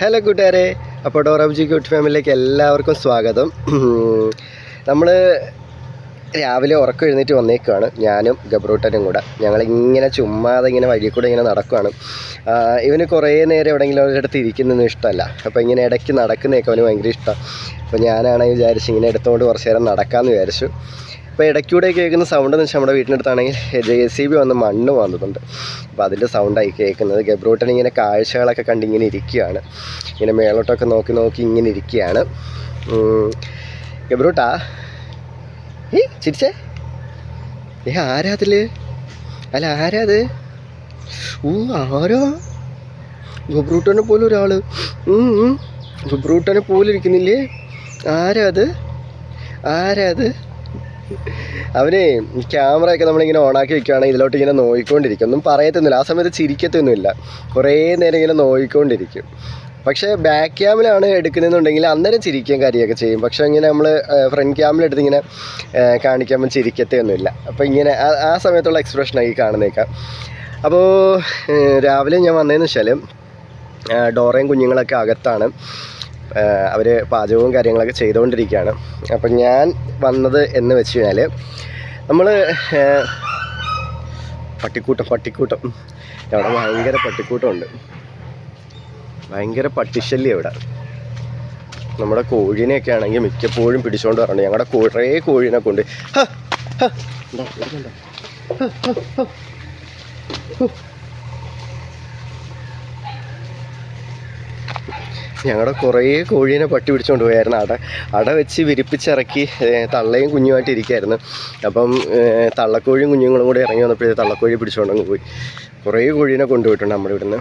Hello കൂട്ടുകാരെ അപ്പോൾ ഡോറബ്ജി cute ഫാമിലിയിലേക്ക് എല്ലാവർക്കും സ്വാഗതം. നമ്മൾ രാവിലെ ഉറക്കം എഴുന്നേറ്റ് വന്നേക്കുവാണ് ഞാനും ഗബ്രൂട്ടനും കൂടെ. ഞങ്ങളിങ്ങനെ ചുമ്മാതെ ഇങ്ങനെ വഴി കൂടെ ഇങ്ങനെ നടക്കുവാണ്. ഇവന് കുറേ നേരം എവിടെയെങ്കിലും ഒരിടത്ത് ഇരിക്കുന്നൊന്നും ഇഷ്ടമല്ല. അപ്പോൾ ഇങ്ങനെ ഇടയ്ക്ക് നടക്കുന്നതൊക്കെ അവന് ഭയങ്കര ഇഷ്ടമാണ്. അപ്പോൾ ഞാനാണെങ്കിൽ വിചാരിച്ചു ഇങ്ങനെ എടുത്തുകൊണ്ട് കുറച്ച് നേരം നടക്കാമെന്ന് വിചാരിച്ചു. അപ്പോൾ ഇടയ്ക്കൂടെ കേൾക്കുന്ന സൗണ്ട് എന്ന് വെച്ചാൽ നമ്മുടെ വീട്ടിനടുത്താണെങ്കിൽ ജെ സി ബി വന്ന് മണ്ണ് വന്നിട്ടുണ്ട് അപ്പോൾ അതിന്റെ സൗണ്ടായി കേൾക്കുന്നത്. ഗബ്രൂട്ടൻ ഇങ്ങനെ കാഴ്ചകളൊക്കെ കണ്ട് ഇങ്ങനെ ഇരിക്കുകയാണ്. ഇങ്ങനെ മേളോട്ടൊക്കെ നോക്കി നോക്കി ഇങ്ങനെ ഇരിക്കുകയാണ്. ഗബ്രൂട്ടാ? ഏ ചിരിച്ചേ. ഏ ആരാ അതിൽ അല്ല ആരാ അത്? ഊ ആരോ? ഗബ്രൂട്ടനെ പോലെ ഉം. ഗബ്രൂട്ടനെ പോലെ ഇരിക്കുന്നില്ലേ? ആരാ അത്? ആരാ അത്? അവനെ ക്യാമറയൊക്കെ നമ്മളിങ്ങനെ ഓണാക്കി വെക്കുകയാണെങ്കിൽ ഇതിലോട്ട് ഇങ്ങനെ നോയിക്കൊണ്ടിരിക്കും. ഒന്നും പറയത്തൊന്നുമില്ല. ആ സമയത്ത് ചിരിക്കത്തൊന്നുമില്ല. കുറേ നേരം ഇങ്ങനെ നോയിക്കൊണ്ടിരിക്കും. പക്ഷേ ബാക്ക് ക്യാമിലാണ് എടുക്കുന്നതെന്നുണ്ടെങ്കിൽ അന്നേരം ചിരിക്കുകയും കാര്യമൊക്കെ ചെയ്യും. പക്ഷേ ഇങ്ങനെ നമ്മൾ ഫ്രണ്ട് ക്യാമിലെടുത്ത് ഇങ്ങനെ കാണിക്കുമ്പോൾ ചിരിക്കത്തേ ഒന്നുമില്ല അപ്പോൾ ഇങ്ങനെ ആ സമയത്തുള്ള എക്സ്പ്രഷനായി കാണുന്നേക്കാം. അപ്പോൾ രാവിലെ ഞാൻ വന്നതെന്ന് വെച്ചാൽ ഡോറയും കുഞ്ഞുങ്ങളൊക്കെ അകത്താണ്. അവർ പാചകവും കാര്യങ്ങളൊക്കെ ചെയ്തുകൊണ്ടിരിക്കുകയാണ്. അപ്പം ഞാൻ വന്നത് എന്ന് വെച്ച് കഴിഞ്ഞാൽ നമ്മൾ പട്ടിക്കൂട്ടം പട്ടിക്കൂട്ടം. അവിടെ ഭയങ്കര പട്ടിക്കൂട്ടമുണ്ട്. ഭയങ്കര പട്ടിശല്യം ഇവിടെ. നമ്മുടെ കോഴിനെയൊക്കെ ആണെങ്കിൽ മിക്കപ്പോഴും പിടിച്ചുകൊണ്ട് വരണം ഞങ്ങളുടെ കുറേ കോഴിനെ കൊണ്ട് ഹ, ഹ, ഇതാ, വരുന്നുണ്ടോ? ഹ, ഹ, ഹ. ഹു. ഞങ്ങളുടെ കുറേ കോഴീനെ പട്ടി പിടിച്ചുകൊണ്ട് പോയായിരുന്നു. അട അട വെച്ച് വിരിപ്പിച്ചിറക്കി തള്ളയും കുഞ്ഞുമായിട്ട് ഇരിക്കുകയായിരുന്നു അപ്പം തള്ളക്കോഴിയും കുഞ്ഞുങ്ങളും കൂടി ഇറങ്ങി വന്നപ്പോഴേ തള്ളക്കോഴി പിടിച്ചുകൊണ്ടങ്ങ് പോയി. കുറേ കോഴീനെ കൊണ്ടുപോയിട്ടുണ്ട് നമ്മുടെ ഇവിടുന്ന്.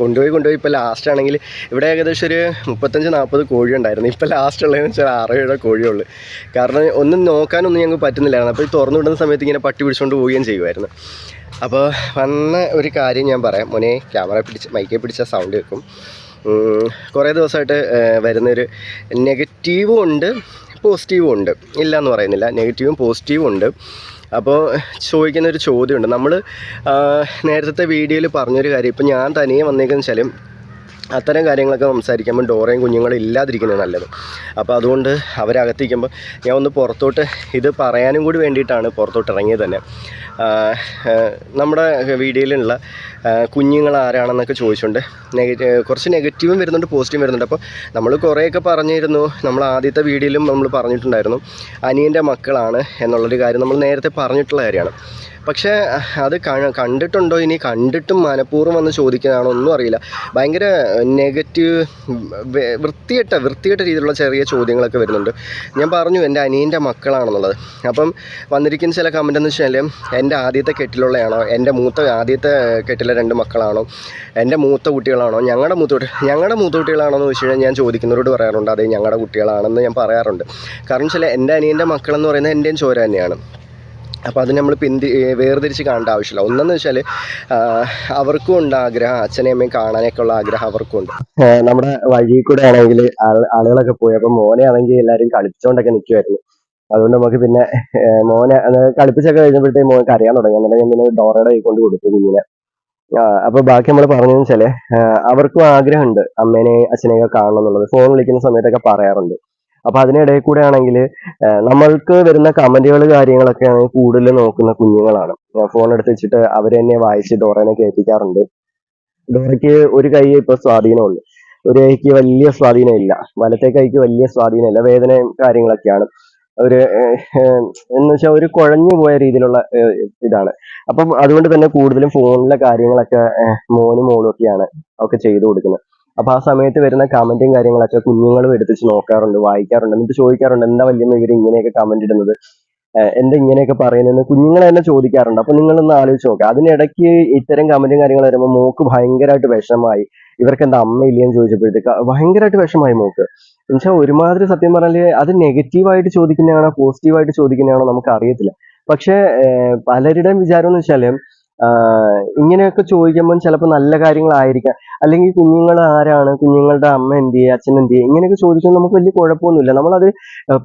കൊണ്ടുപോയി കൊണ്ടുപോയി. ഇപ്പോൾ ലാസ്റ്റ് ആണെങ്കിൽ ഇവിടെ ഏകദേശം ഒരു മുപ്പത്തഞ്ച് നാൽപ്പത് കോഴി ഉണ്ടായിരുന്നു. ഇപ്പോൾ ലാസ്റ്റ് ഉള്ളതെന്ന് വെച്ചാൽ ആറ് ഏഴോ കോഴിയുള്ളൂ കാരണം ഒന്നും നോക്കാനൊന്നും ഞങ്ങൾക്ക് പറ്റുന്നില്ലായിരുന്നു. അപ്പോൾ ഈ തുറന്നു വിടുന്ന സമയത്ത് ഇങ്ങനെ പട്ടി പിടിച്ചുകൊണ്ട് പോവുകയും ചെയ്യുമായിരുന്നു അപ്പോൾ വന്ന ഒരു കാര്യം ഞാൻ പറയാം. മോനെ ക്യാമറ പിടിച്ച് മൈക്കെ പിടിച്ച സൗണ്ട് ഉം, കുറേ ദിവസമായിട്ട് വരുന്നൊരു നെഗറ്റീവും ഉണ്ട് പോസിറ്റീവും ഉണ്ട്. ഇല്ല എന്ന് പറയുന്നില്ല നെഗറ്റീവും പോസിറ്റീവും ഉണ്ട്. അപ്പോൾ ചോദിക്കുന്ന ഒരു ചോദ്യമുണ്ട്. നമ്മൾ നേരത്തെ വീഡിയോയിൽ പറഞ്ഞൊരു കാര്യം ഇപ്പോൾ ഞാൻ തനിയെ വന്നേക്കെന്ന് വെച്ചാലും അത്തരം കാര്യങ്ങളൊക്കെ സംസാരിക്കുമ്പോൾ ഡോറയും കുഞ്ഞുങ്ങളും ഇല്ലാതിരിക്കുന്നത് നല്ലത്. അപ്പോൾ അതുകൊണ്ട് അവരകത്തിരിക്കുമ്പോൾ ഞാൻ ഒന്ന് പുറത്തോട്ട് ഇത് പറയാനും കൂടി വേണ്ടിയിട്ടാണ് പുറത്തോട്ട് ഇറങ്ങിയത് തന്നെ. നമ്മുടെ വീഡിയോയിലുള്ള കുഞ്ഞുങ്ങൾ ആരാണെന്നൊക്കെ ചോദിച്ചുകൊണ്ട് നെഗറ്റീവ് കുറച്ച് നെഗറ്റീവും വരുന്നുണ്ട് പോസിറ്റീവും വരുന്നുണ്ട്. അപ്പോൾ നമ്മൾ കുറേയൊക്കെ പറഞ്ഞിരുന്നു നമ്മൾ ആദ്യത്തെ വീഡിയോയിലും നമ്മൾ പറഞ്ഞിട്ടുണ്ടായിരുന്നു അനിയന്റെ മക്കളാണ് എന്നുള്ളൊരു കാര്യം നമ്മൾ നേരത്തെ പറഞ്ഞിട്ടുള്ള കാര്യമാണ്. പക്ഷേ അത് കണ്ടിട്ടുണ്ടോ? ഇനി കണ്ടിട്ടും മനഃപൂർവം വന്ന് ചോദിക്കുന്നതാണോ? ഒന്നും അറിയില്ല. ഭയങ്കര നെഗറ്റീവ് വൃത്തികെട്ട വൃത്തികെട്ട രീതിയിലുള്ള ചെറിയ ചോദ്യങ്ങളൊക്കെ വരുന്നുണ്ട്. ഞാൻ പറഞ്ഞു എന്റെ അനിയന്റെ മക്കളാണെന്നുള്ളത്. അപ്പം വന്നിരിക്കുന്ന ചില കമന്റ് എന്ന് വെച്ചാൽ എന്റെ ആദ്യത്തെ കെട്ടിലുള്ളയാണോ? എന്റെ മൂത്ത ആദ്യത്തെ കെട്ടിലെ രണ്ട് മക്കളാണോ? എന്റെ മൂത്ത കുട്ടികളാണോ? ഞങ്ങളുടെ മൂത്ത കുട്ടി ഞങ്ങളുടെ മൂത്ത കുട്ടികളാണോ എന്ന് വെച്ച് കഴിഞ്ഞാൽ ഞാൻ ചോദിക്കുന്നവരോട് പറയാറുണ്ട് അതെ ഞങ്ങളുടെ കുട്ടികളാണെന്ന് ഞാൻ പറയാറുണ്ട്. കാരണം വെച്ചാൽ എന്റെ അനിയന്റെ മക്കളെന്ന് പറയുന്നത് എന്റെയും ചോര തന്നെയാണ്. അപ്പോൾ അത് നമ്മൾ പിന്തി വേർതിരിച്ച് കാണേണ്ട ആവശ്യമില്ല. ഒന്നെന്ന് വെച്ചാൽ അവർക്കും ഉണ്ട് ആഗ്രഹം അച്ഛനെയും അമ്മയും കാണാനൊക്കെ ഉള്ള ആഗ്രഹം അവർക്കും ഉണ്ട്. നമ്മുടെ വഴി കൂടെ ആണെങ്കിൽ ആളുകളൊക്കെ പോയി. അപ്പോൾ മോനെ ആണെങ്കിൽ എല്ലാവരും കളിപ്പിച്ചുകൊണ്ടൊക്കെ നിൽക്കുമായിരുന്നു അതുകൊണ്ട് നമുക്ക് പിന്നെ മോനെ കളിപ്പിച്ചൊക്കെ കഴിഞ്ഞപ്പോഴത്തേക്ക് മോൻ കരയാൻ തുടങ്ങി. അങ്ങനെ ഞാൻ പിന്നെ ഡോറയുടെ കൈ കൊണ്ട് കൊടുത്തു കുഞ്ഞിനെ. അപ്പോൾ അപ്പൊ ബാക്കി നമ്മൾ പറഞ്ഞതെന്ന് വെച്ചാൽ അവർക്കും ആഗ്രഹമുണ്ട് അമ്മേനെ അച്ഛനെയൊക്കെ കാണണം എന്നുള്ളത്. ഫോൺ വിളിക്കുന്ന സമയത്തൊക്കെ പറയാറുണ്ട്. അപ്പൊ അതിനിടയിൽ കൂടെ ആണെങ്കിൽ നമ്മൾക്ക് വരുന്ന കമന്റുകൾ കാര്യങ്ങളൊക്കെ ആണെങ്കിൽ കൂടുതൽ നോക്കുന്ന കുഞ്ഞുങ്ങളാണ്. ഫോൺ എടുത്ത് വെച്ചിട്ട് അവർ തന്നെ വായിച്ച് ഡോറേനെ കേൾപ്പിക്കാറുണ്ട്. ഡോറയ്ക്ക് ഒരു കൈ ഇപ്പൊ സ്വാധീനമുണ്ട്. ഒരു കൈക്ക് വലിയ സ്വാധീനം ഇല്ല വലത്തെ കൈക്ക് വലിയ സ്വാധീനമില്ല. വേദനയും കാര്യങ്ങളൊക്കെയാണ്. ഒരു എന്ന് വെച്ചാൽ ഒരു കുഴഞ്ഞു പോയ രീതിയിലുള്ള ഇതാണ്. അപ്പം അതുകൊണ്ട് തന്നെ കൂടുതലും ഫോണിലെ കാര്യങ്ങളൊക്കെ മോനും മോളും ഒക്കെയാണ് ഒക്കെ ചെയ്തു കൊടുക്കുന്നത്. അപ്പൊ ആ സമയത്ത് വരുന്ന കമന്റും കാര്യങ്ങളൊക്കെ കുഞ്ഞുങ്ങളും എടുത്തിച്ച് നോക്കാറുണ്ട് വായിക്കാറുണ്ട്. എന്നിട്ട് ചോദിക്കാറുണ്ട് എന്താ വലിയ ഇവർ ഇങ്ങനെയൊക്കെ കമന്റ് ഇടുന്നത്? എന്താ ഇങ്ങനെയൊക്കെ പറയുന്നത് കുഞ്ഞുങ്ങൾ തന്നെ ചോദിക്കാറുണ്ട്. അപ്പൊ നിങ്ങളൊന്ന് ആലോചിച്ച് നോക്കുക അതിനിടയ്ക്ക് ഇത്തരം കമന്റും കാര്യങ്ങൾ വരുമ്പോൾ മോക്ക് ഭയങ്കരമായിട്ട് വിഷമായി. ഇവർക്ക് എന്താ അമ്മ ഇല്ലയെന്ന് ചോദിച്ചപ്പോഴത്തേക്ക് ഭയങ്കരമായിട്ട് വിഷമായി മോക്ക്. എന്നുവെച്ചാൽ ഒരുമാതിരി സത്യം പറഞ്ഞാൽ അത് നെഗറ്റീവായിട്ട് ചോദിക്കുന്നതാണോ പോസിറ്റീവായിട്ട് ചോദിക്കുന്നതാണോ നമുക്ക് അറിയത്തില്ല. പക്ഷെ പലരുടെയും വിചാരം എന്ന് വെച്ചാൽ ആഹ് ഇങ്ങനെയൊക്കെ ചോദിക്കുമ്പോൾ ചിലപ്പോൾ നല്ല കാര്യങ്ങളായിരിക്കാം. അല്ലെങ്കിൽ കുഞ്ഞുങ്ങൾ ആരാണ്? കുഞ്ഞുങ്ങളുടെ അമ്മ എന്ത് ചെയ്യുക അച്ഛൻ എന്ത് ചെയ്യുക ഇങ്ങനെയൊക്കെ ചോദിച്ചാൽ നമുക്ക് വലിയ കുഴപ്പമൊന്നുമില്ല. നമ്മളത്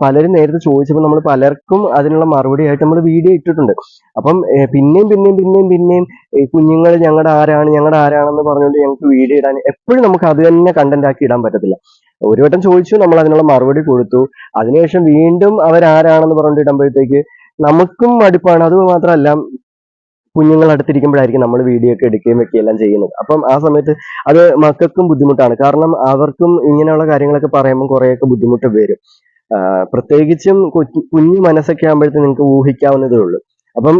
പലരും നേരത്തെ ചോദിച്ചപ്പോൾ നമ്മൾ പലർക്കും അതിനുള്ള മറുപടി ആയിട്ട് നമ്മൾ വീഡിയോ ഇട്ടിട്ടുണ്ട്. അപ്പം പിന്നെയും പിന്നെയും പിന്നെയും പിന്നെയും കുഞ്ഞുങ്ങൾ ഞങ്ങളുടെ ആരാണ്? ഞങ്ങളുടെ ആരാണെന്ന് പറഞ്ഞുകൊണ്ട് ഞങ്ങൾക്ക് വീഡിയോ ഇടാൻ എപ്പോഴും നമുക്ക് അത് തന്നെ കണ്ടന്റ് ആക്കി ഇടാൻ പറ്റത്തില്ല. ഒരു വട്ടം ചോദിച്ചു നമ്മൾ അതിനുള്ള മറുപടി കൊടുത്തു. അതിനുശേഷം വീണ്ടും അവരാരാണെന്ന് പറഞ്ഞിട്ട് ഇടുമ്പോഴത്തേക്ക് നമുക്കും മടുപ്പാണ്. അത് മാത്രമല്ല കുഞ്ഞുങ്ങൾ അടുത്തിരിക്കുമ്പോഴായിരിക്കും നമ്മൾ വീഡിയോ ഒക്കെ എടുക്കുകയും വെക്കുകയും എല്ലാം ചെയ്യുന്നത്. അപ്പം ആ സമയത്ത് അത് മക്കൾക്കും ബുദ്ധിമുട്ടാണ്. കാരണം അവർക്കും ഇങ്ങനെയുള്ള കാര്യങ്ങളൊക്കെ പറയുമ്പോൾ കുറേയൊക്കെ ബുദ്ധിമുട്ട് വരും. പ്രത്യേകിച്ചും കുഞ്ഞു മനസ്സൊക്കെ ആകുമ്പോഴത്തേക്ക് നിങ്ങൾക്ക് ഊഹിക്കാവുന്നതേ ഉള്ളൂ. അപ്പം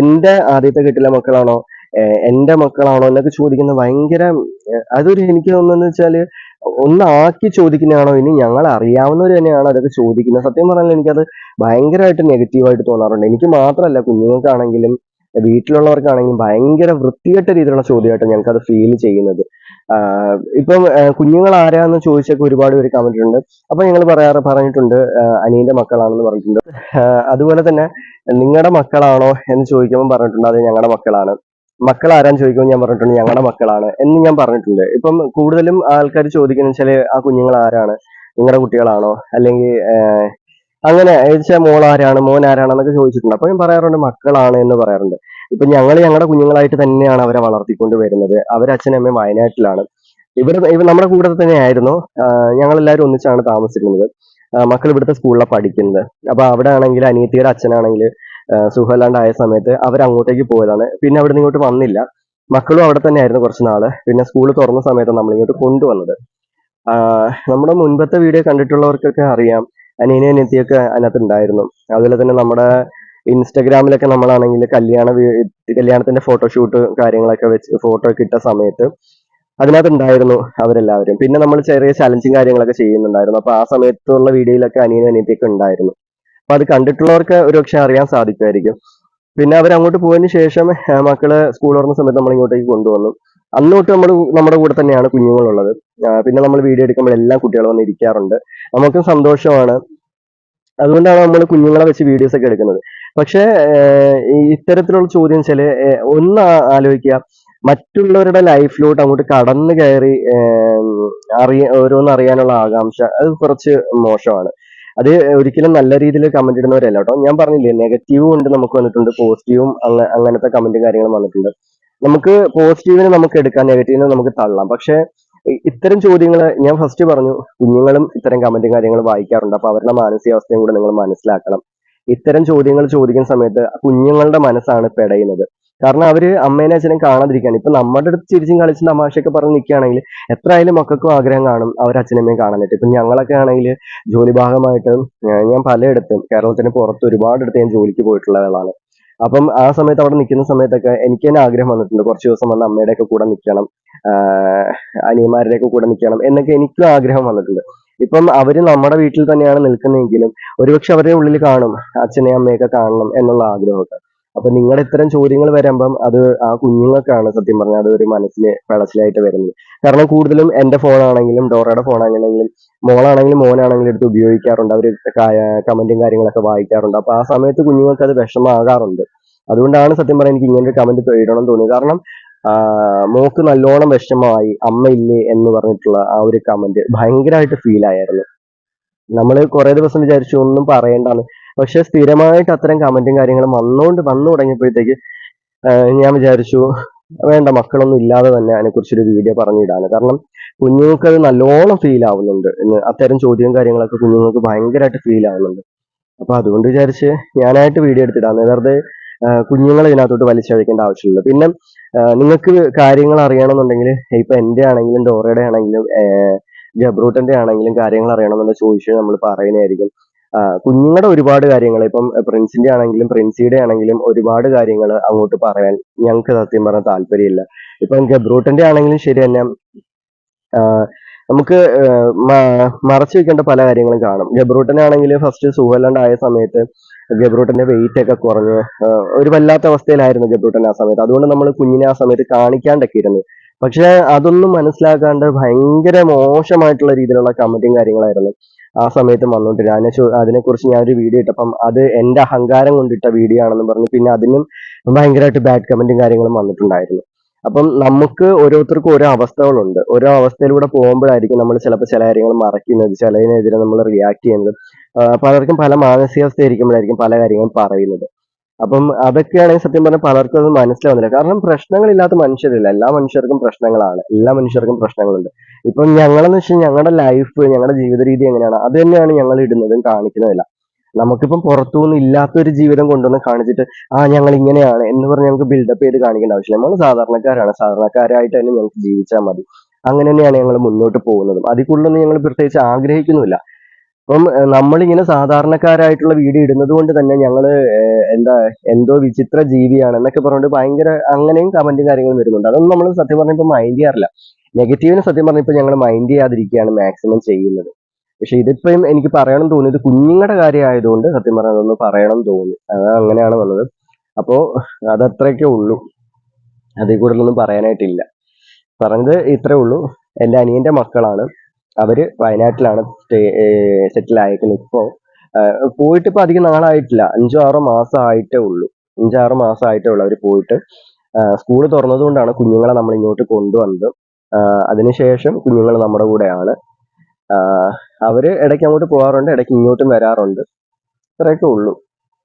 എന്റെ ആദ്യത്തെ കെട്ടിലെ മക്കളാണോ എന്റെ മക്കളാണോ എന്നൊക്കെ ചോദിക്കുന്ന ഭയങ്കര അതൊരു എനിക്ക് തോന്നുന്നതെന്ന് വെച്ചാൽ ഒന്ന് ആക്കി ചോദിക്കുന്നതാണോ ഇനി ഞങ്ങൾ അറിയാവുന്നവർ തന്നെയാണോ അതൊക്കെ ചോദിക്കുന്നത്. സത്യം പറഞ്ഞാൽ എനിക്കത് ഭയങ്കരമായിട്ട് നെഗറ്റീവായിട്ട് തോന്നാറുണ്ട്. എനിക്ക് മാത്രമല്ല കുഞ്ഞുങ്ങൾക്കാണെങ്കിലും വീട്ടിലുള്ളവർക്കാണെങ്കിലും ഭയങ്കര വൃത്തികെട്ട രീതിയിലുള്ള ചോദ്യമായിട്ട് ഞങ്ങൾക്ക് അത് ഫീൽ ചെയ്യുന്നത് ഇപ്പം കുഞ്ഞുങ്ങൾ ആരാന്ന് ചോദിച്ചൊക്കെ ഒരുപാട് പേര് കമന്റ് ഉണ്ട് അപ്പൊ ഞങ്ങൾ പറയാറ് പറഞ്ഞിട്ടുണ്ട് അനിയന്റെ മക്കളാണെന്ന് പറഞ്ഞിട്ടുണ്ട്. അതുപോലെ തന്നെ നിങ്ങളുടെ മക്കളാണോ എന്ന് ചോദിക്കുമ്പോൾ പറഞ്ഞിട്ടുണ്ട്. അത് ഞങ്ങളുടെ മക്കളാണ്. മക്കൾ ആരാന്ന് ചോദിക്കുമ്പോൾ ഞാൻ പറഞ്ഞിട്ടുണ്ട് ഞങ്ങളുടെ മക്കളാണ് എന്ന് ഞാൻ പറഞ്ഞിട്ടുണ്ട്. ഇപ്പം കൂടുതലും ആൾക്കാർ ചോദിക്കുന്ന വെച്ചാൽ ആ കുഞ്ഞുങ്ങൾ ആരാണ്? നിങ്ങളുടെ കുട്ടികളാണോ? അല്ലെങ്കിൽ അങ്ങനെ ചോദിച്ചാൽ മോൾ ആരാണ് മോൻ ആരാണെന്നൊക്കെ ചോദിച്ചിട്ടുണ്ട്. അപ്പൊ ഞാൻ പറയാറുണ്ട് മക്കളാണ് എന്ന് പറയാറുണ്ട്. ഇപ്പൊ ഞങ്ങൾ ഞങ്ങളുടെ കുഞ്ഞുങ്ങളായിട്ട് തന്നെയാണ് അവരെ വളർത്തിക്കൊണ്ട് വരുന്നത്. അവരച്ഛനും അമ്മയും വയനാട്ടിലാണ്. ഇവിടെ ഇവർ നമ്മുടെ കൂടെ തന്നെയായിരുന്നു. ഞങ്ങൾ എല്ലാവരും ഒന്നിച്ചാണ് താമസിക്കുന്നത്. മക്കൾ ഇവിടുത്തെ സ്കൂളിലാണ് പഠിക്കുന്നത്. അപ്പൊ അവിടെ ആണെങ്കിൽ അനിയത്തിയുടെ അച്ഛനാണെങ്കിൽ സുഖമില്ലാണ്ടായ സമയത്ത് അവർ അങ്ങോട്ടേക്ക് പോയതാണ്. പിന്നെ അവിടെ ഇങ്ങോട്ട് വന്നില്ല. മക്കളും അവിടെ തന്നെയായിരുന്നു കുറച്ച് നാൾ. പിന്നെ സ്കൂൾ തുറന്ന സമയത്ത് നമ്മളിങ്ങോട്ട് കൊണ്ടുവന്നത്. നമ്മുടെ മുൻപത്തെ വീഡിയോ കണ്ടിട്ടുള്ളവർക്കൊക്കെ അറിയാം. അനിയനെ അനിയത്തിയൊക്കെ അതിനകത്ത് ഉണ്ടായിരുന്നു അതുപോലെ തന്നെ നമ്മുടെ ഇൻസ്റ്റഗ്രാമിലൊക്കെ നമ്മളാണെങ്കിൽ കല്യാണ കല്യാണത്തിന്റെ ഫോട്ടോഷൂട്ട് കാര്യങ്ങളൊക്കെ വെച്ച് ഫോട്ടോ ഒക്കെ ഇട്ട സമയത്ത് അതിനകത്ത് ഉണ്ടായിരുന്നു അവരെല്ലാവരും. പിന്നെ നമ്മൾ ചെറിയ ചലഞ്ചും കാര്യങ്ങളൊക്കെ ചെയ്യുന്നുണ്ടായിരുന്നു. അപ്പൊ ആ സമയത്തുള്ള വീഡിയോയിലൊക്കെ അനിയനും അനിയത്തിയൊക്കെ ഉണ്ടായിരുന്നു. അപ്പൊ അത് കണ്ടിട്ടുള്ളവർക്ക് ഒരുപക്ഷെ അറിയാൻ സാധിക്കുമായിരിക്കും. പിന്നെ അവർ അങ്ങോട്ട് പോയതിന് ശേഷം മക്കൾ സ്കൂൾ തുറന്ന സമയത്ത് നമ്മൾ ഇങ്ങോട്ടേക്ക് കൊണ്ടുവന്നു. അന്ന് തൊട്ട് നമ്മൾ നമ്മുടെ കൂടെ തന്നെയാണ് കുഞ്ഞുങ്ങളുള്ളത്. പിന്നെ നമ്മൾ വീഡിയോ എടുക്കുമ്പോൾ എല്ലാ കുട്ടികളും വന്ന് ഇരിക്കാറുണ്ട്. നമുക്കും സന്തോഷമാണ്. അതുകൊണ്ടാണ് നമ്മൾ കുഞ്ഞുങ്ങളെ വെച്ച് വീഡിയോസ് ഒക്കെ എടുക്കുന്നത്. പക്ഷേ ഇത്തരത്തിലുള്ള ചോദ്യം ഏഹ്, ഒന്ന് ആലോചിക്കുക. മറ്റുള്ളവരുടെ ലൈഫിലോട്ട് അങ്ങോട്ട് കടന്നു കയറി അറിയ ഓരോന്ന് അറിയാനുള്ള ആകാംക്ഷ അത് കുറച്ച് മോശമാണ്. അത് ഒരിക്കലും നല്ല രീതിയിൽ കമന്റ് ഇടുന്നവരല്ല കേട്ടോ. ഞാൻ പറഞ്ഞില്ലേ നെഗറ്റീവും ഉണ്ട് നമുക്ക് വന്നിട്ടുണ്ട് പോസിറ്റീവും അങ്ങനത്തെ കമന്റും കാര്യങ്ങളും വന്നിട്ടുണ്ട്. നമുക്ക് പോസിറ്റീവിനെ നമുക്ക് എടുക്കാം നെഗറ്റീവിനെ നമുക്ക് തള്ളാം. പക്ഷെ ഇത്തരം ചോദ്യങ്ങൾ ഞാൻ ഫസ്റ്റ് പറഞ്ഞു കുഞ്ഞുങ്ങളും ഇത്തരം കമന്റും കാര്യങ്ങളും വായിക്കാറുണ്ട്. അപ്പൊ അവരുടെ മാനസികാവസ്ഥയും കൂടെ നിങ്ങൾ മനസ്സിലാക്കണം. ഇത്തരം ചോദ്യങ്ങൾ ചോദിക്കുന്ന സമയത്ത് കുഞ്ഞുങ്ങളുടെ മനസ്സാണ് പെടയുന്നത്. കാരണം അവർ അമ്മേനെ അച്ഛനും കാണാതിരിക്കാൻ ഇപ്പൊ നമ്മുടെ അടുത്ത് ചിരിച്ചും കളിച്ചും തമാശയൊക്കെ പറഞ്ഞ് നിൽക്കുകയാണെങ്കിൽ എത്ര ആയാലും മക്കൾക്കും ആഗ്രഹം കാണും അവർ അച്ഛനമ്മയും കാണാനായിട്ട്. ഇപ്പൊ ഞങ്ങളൊക്കെ ആണെങ്കിൽ ജോലി ഭാഗമായിട്ട് ഞാൻ- പലയിടത്തും കേരളത്തിന് പുറത്ത് ഒരുപാടിടത്ത് ഞാൻ ജോലിക്ക് പോയിട്ടുള്ള ആളാണ്. അപ്പം ആ സമയത്ത് അവിടെ നിൽക്കുന്ന സമയത്തൊക്കെ എനിക്ക് തന്നെ ആഗ്രഹം വന്നിട്ടുണ്ട്. കുറച്ച് ദിവസം വന്ന് അമ്മയുടെ ഒക്കെ കൂടെ നിൽക്കണം അനിയന്മാരുടെ ഒക്കെ കൂടെ നിൽക്കണം എന്നൊക്കെ എനിക്കും ആഗ്രഹം വന്നിട്ടുണ്ട്. ഇപ്പം അവർ നമ്മുടെ വീട്ടിൽ തന്നെയാണ് നിൽക്കുന്നതെങ്കിലും ഒരുപക്ഷെ അവരുടെ ഉള്ളിൽ കാണും അച്ഛനെയും അമ്മയൊക്കെ കാണണം എന്നുള്ള ആഗ്രഹമൊക്കെ. അപ്പൊ നിങ്ങളുടെ ഇത്തരം ചോദ്യങ്ങൾ വരുമ്പം അത് ആ കുഞ്ഞുങ്ങൾക്കാണ് സത്യം പറഞ്ഞാൽ അത് ഒരു മനസ്സിലെ പിളച്ചിലായിട്ട് വരുന്നത്. കാരണം കൂടുതലും എന്റെ ഫോണാണെങ്കിലും ഡോറയുടെ ഫോണാണെങ്കിലും മോളാണെങ്കിലും മോനാണെങ്കിലും എടുത്ത് ഉപയോഗിക്കാറുണ്ട്. അവർ കമന്റും കാര്യങ്ങളൊക്കെ വായിക്കാറുണ്ട്. അപ്പൊ ആ സമയത്ത് കുഞ്ഞുങ്ങൾക്ക് അത് വിഷമമാകാറുണ്ട്. അതുകൊണ്ടാണ് സത്യം പറയാൻ എനിക്ക് ഇങ്ങനെ ഒരു കമന്റ് ഇടണം തോന്നിയത്. കാരണം മോക്ക് നല്ലോണം വിഷമമായി അമ്മയില്ലേ എന്ന് പറഞ്ഞിട്ടുള്ള ആ ഒരു കമന്റ് ഭയങ്കരമായിട്ട് ഫീൽ ആയിരുന്നു. നമ്മൾ കുറെ ദിവസം വിചാരിച്ചു ഒന്നും പറയണ്ടാന്ന്. പക്ഷെ സ്ഥിരമായിട്ട് അത്തരം കമന്റും കാര്യങ്ങളും വന്നുകൊണ്ട് വന്നു തുടങ്ങിയപ്പോഴത്തേക്ക് ഞാൻ വിചാരിച്ചു വേണ്ട മക്കളൊന്നും ഇല്ലാതെ തന്നെ അതിനെക്കുറിച്ചൊരു വീഡിയോ പറഞ്ഞിടാണ് കാരണം കുഞ്ഞുങ്ങൾക്ക് അത് നല്ലോണം ഫീൽ ആവുന്നുണ്ട് അത്തരം ചോദ്യവും കാര്യങ്ങളൊക്കെ കുഞ്ഞുങ്ങൾക്ക് ഭയങ്കരമായിട്ട് ഫീൽ ആവുന്നുണ്ട്. അപ്പൊ അതുകൊണ്ട് വിചാരിച്ച് ഞാനായിട്ട് വീഡിയോ എടുത്തിടാന്ന് വെറുതെ കുഞ്ഞുങ്ങളെ ഇതിനകത്തോട്ട് വലിച്ചഴിക്കേണ്ട ആവശ്യമില്ല. പിന്നെ നിങ്ങൾക്ക് കാര്യങ്ങൾ അറിയണമെന്നുണ്ടെങ്കിൽ ഇപ്പൊ എന്റെ ആണെങ്കിലും ഡോറയുടെ ആണെങ്കിലും ഗബ്രൂട്ടന്റെ ആണെങ്കിലും കാര്യങ്ങൾ അറിയണമെന്നുള്ള ചോദിച്ചു നമ്മൾ പറയുന്നതായിരിക്കും. കുഞ്ഞുങ്ങളുടെ ഒരുപാട് കാര്യങ്ങൾ ഇപ്പം പ്രിൻസിന്റെ ആണെങ്കിലും പ്രിൻസിയുടെ ആണെങ്കിലും ഒരുപാട് കാര്യങ്ങൾ അങ്ങോട്ട് പറയാൻ ഞങ്ങൾക്ക് സത്യം പറഞ്ഞാൽ താല്പര്യമില്ല. ഇപ്പം ഗബ്രൂട്ടന്റെ ആണെങ്കിലും ശരി തന്നെ നമുക്ക് മറച്ചു വെക്കേണ്ട പല കാര്യങ്ങളും കാണും. ഗബ്രൂട്ടനാണെങ്കിൽ ഫസ്റ്റ് സുഖമില്ലാണ്ടായ സമയത്ത് ഗബ്രൂട്ടന്റെ വെയിറ്റ് ഒക്കെ കുറഞ്ഞ് ഒരു വല്ലാത്ത അവസ്ഥയിലായിരുന്നു ഗബ്രൂട്ടൻ ആ സമയത്ത്. അതുകൊണ്ട് നമ്മൾ കുഞ്ഞിനെ ആ സമയത്ത് കാണിക്കാണ്ടൊക്കെ ഇരുന്നു പക്ഷെ അതൊന്നും മനസ്സിലാക്കാണ്ട് ഭയങ്കര മോശമായിട്ടുള്ള രീതിയിലുള്ള കമന്റും കാര്യങ്ങളായിരുന്നു. ആ സമയത്ത് വന്നുകൊണ്ടിരുന്നത് അതിനെ അതിനെക്കുറിച്ച് ഞാൻ ഒരു വീഡിയോ ഇട്ടപ്പം അത് എന്റെ അഹങ്കാരം കൊണ്ടിട്ട വീഡിയോ ആണെന്ന് പറഞ്ഞു പിന്നെ അതിനും ഭയങ്കരമായിട്ട് ബാഡ് കമന്റും കാര്യങ്ങളും വന്നിട്ടുണ്ടായിരുന്നു. അപ്പം നമുക്ക് ഓരോരുത്തർക്കും ഓരോ അവസ്ഥകളുണ്ട്. ഓരോ അവസ്ഥയിലൂടെ പോകുമ്പോഴായിരിക്കും നമ്മൾ ചിലപ്പോൾ ചില കാര്യങ്ങൾ മറക്കുന്നത് ചിലതിനെതിരെ നമ്മൾ റിയാക്ട് ചെയ്യുന്നത്. പലർക്കും പല മാനസികാവസ്ഥ ഇരിക്കുമ്പോഴായിരിക്കും പല കാര്യങ്ങളും പറയുന്നത്. അപ്പം അതൊക്കെയാണെങ്കിൽ സത്യം പറഞ്ഞാൽ പലർക്കും അത് മനസ്സിലാവുന്നില്ല. കാരണം പ്രശ്നങ്ങളില്ലാത്ത മനുഷ്യരില്ല. എല്ലാ മനുഷ്യർക്കും പ്രശ്നങ്ങളാണ്. എല്ലാ മനുഷ്യർക്കും പ്രശ്നങ്ങളുണ്ട്. ഇപ്പം ഞങ്ങളെന്ന് വെച്ചാൽ ഞങ്ങളുടെ ലൈഫ് ഞങ്ങളുടെ ജീവിത രീതി എങ്ങനെയാണ്? അത് തന്നെയാണ് ഞങ്ങൾ ഇടുന്നതും കാണിക്കുന്നതില്ല. നമുക്കിപ്പം പുറത്തുനിന്ന് ഇല്ലാത്തൊരു ജീവിതം കൊണ്ടുവന്ന് കാണിച്ചിട്ട് ആ ഞങ്ങൾ ഇങ്ങനെയാണ് എന്ന് പറഞ്ഞ് ഞങ്ങൾക്ക് ബിൽഡപ്പ് ചെയ്ത് കാണിക്കേണ്ട ആവശ്യമില്ല. നമ്മൾ സാധാരണക്കാരാണ്. സാധാരണക്കാരായിട്ട് തന്നെ ഞങ്ങൾക്ക് ജീവിച്ചാൽ മതി. അങ്ങനെ തന്നെയാണ് ഞങ്ങൾ മുന്നോട്ട് പോകുന്നതും. അതിൽ കൂടുതലൊന്നും ഞങ്ങൾ പ്രത്യേകിച്ച് ആഗ്രഹിക്കുന്നുമില്ല. അപ്പം നമ്മളിങ്ങനെ സാധാരണക്കാരായിട്ടുള്ള വീഡിയോ ഇടുന്നത് കൊണ്ട് തന്നെ ഞങ്ങൾ എന്താ എന്തോ വിചിത്ര ജീവിയാണ് എന്നൊക്കെ പറഞ്ഞുകൊണ്ട് ഭയങ്കര അങ്ങനെയും കമന്റും കാര്യങ്ങളും വരുന്നുണ്ട്. അതൊന്നും നമ്മൾ സത്യം പറഞ്ഞപ്പോൾ മൈൻഡ് ചെയ്യാറില്ല. നെഗറ്റീവിന് സത്യം പറഞ്ഞപ്പോൾ ഞങ്ങൾ മൈൻഡ് ചെയ്യാതിരിക്കുകയാണ് മാക്സിമം ചെയ്യുന്നത്. പക്ഷെ ഇതിപ്പം എനിക്ക് പറയണം തോന്നിയത് കുഞ്ഞുങ്ങളുടെ കാര്യമായതുകൊണ്ട് സത്യം പറഞ്ഞാൽ അതൊന്ന് പറയണം തോന്നി അത് അങ്ങനെയാണ് വന്നത്. അപ്പോ അതത്രയൊക്കെ ഉള്ളൂ. അതിൽ കൂടുതലൊന്നും പറയാനായിട്ടില്ല. പറഞ്ഞത് ഇത്രേ ഉള്ളൂ. എന്റെ അനിയന്റെ മക്കളാണ്. അവർ വയനാട്ടിലാണ് സെറ്റിൽ ആയിരിക്കുന്നത് ഇപ്പോൾ പോയിട്ട് ഇപ്പൊ അധികം നാളായിട്ടില്ല. അഞ്ചോ ആറോ മാസം ആയിട്ടേ ഉള്ളൂ. അഞ്ചാറ് മാസം ആയിട്ടേ ഉള്ളൂ അവർ പോയിട്ട്. സ്കൂൾ തുറന്നതുകൊണ്ടാണ് കുഞ്ഞുങ്ങളെ നമ്മൾ ഇങ്ങോട്ട് കൊണ്ടുവന്നത് അതിനുശേഷം കുഞ്ഞുങ്ങൾ നമ്മുടെ കൂടെയാണ്. അവർ ഇടയ്ക്ക് അങ്ങോട്ട് പോകാറുണ്ട് ഇടയ്ക്ക് ഇങ്ങോട്ടും വരാറുണ്ട്. ഇത്രയൊക്കെ ഉള്ളൂ.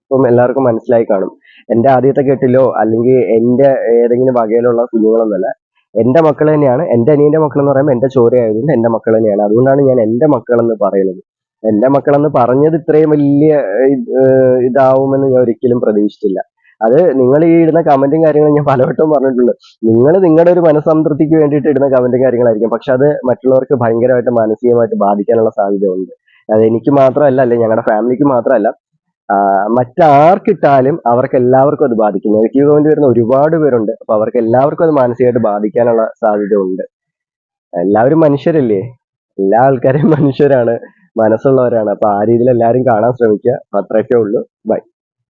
ഇപ്പം എല്ലാവർക്കും മനസ്സിലായി കാണും. എന്റെ ആദ്യത്തെ കെട്ടിലോ അല്ലെങ്കിൽ എന്റെ ഏതെങ്കിലും വകയിലുള്ള കുഞ്ഞുങ്ങളൊന്നുമല്ല എന്റെ മക്കൾ തന്നെയാണ്. എന്റെ അനിയന്റെ മക്കൾ എന്ന് പറയുമ്പോൾ എന്റെ ചോര ആയതുകൊണ്ട് എന്റെ മക്കൾ തന്നെയാണ്. അതുകൊണ്ടാണ് ഞാൻ എന്റെ മക്കളെന്ന് പറയുന്നത്. എന്റെ മക്കളെന്ന് പറഞ്ഞത് ഇത്രയും വലിയ ഇത്, ഇതാവുമെന്ന് ഞാൻ ഒരിക്കലും പ്രതീക്ഷിച്ചില്ല. അത് നിങ്ങൾ ഈ ഇടുന്ന കമന്റും കാര്യങ്ങളും ഞാൻ പലവട്ടവും പറഞ്ഞിട്ടുണ്ട്. നിങ്ങൾ നിങ്ങളുടെ ഒരു മനസ്സംതൃപ്തിക്ക് വേണ്ടിയിട്ട് ഇടുന്ന കമന്റും കാര്യങ്ങളായിരിക്കും. പക്ഷെ അത് മറ്റുള്ളവർക്ക് ഭയങ്കരമായിട്ട് മാനസികമായിട്ട് ബാധിക്കാനുള്ള സാധ്യത ഉണ്ട് അത് എനിക്ക് മാത്രമല്ല അല്ലെ ഞങ്ങളുടെ ഫാമിലിക്ക് മാത്രമല്ല മറ്റാർക്കിട്ടാലും അവർക്ക് എല്ലാവർക്കും അത് ബാധിക്കും നെഗറ്റീവ് കമന്റ് വരുന്ന ഒരുപാട് പേരുണ്ട്. അപ്പൊ അവർക്ക് എല്ലാവർക്കും അത് മാനസികമായിട്ട് ബാധിക്കാനുള്ള സാധ്യത ഉണ്ട് എല്ലാവരും മനുഷ്യരല്ലേ? എല്ലാ ആൾക്കാരും മനുഷ്യരാണ്. മനസ്സുള്ളവരാണ്. അപ്പൊ ആ രീതിയിൽ എല്ലാവരും കാണാൻ ശ്രമിക്കുക. അത്രയൊക്കെ ഉള്ളൂ. ബൈ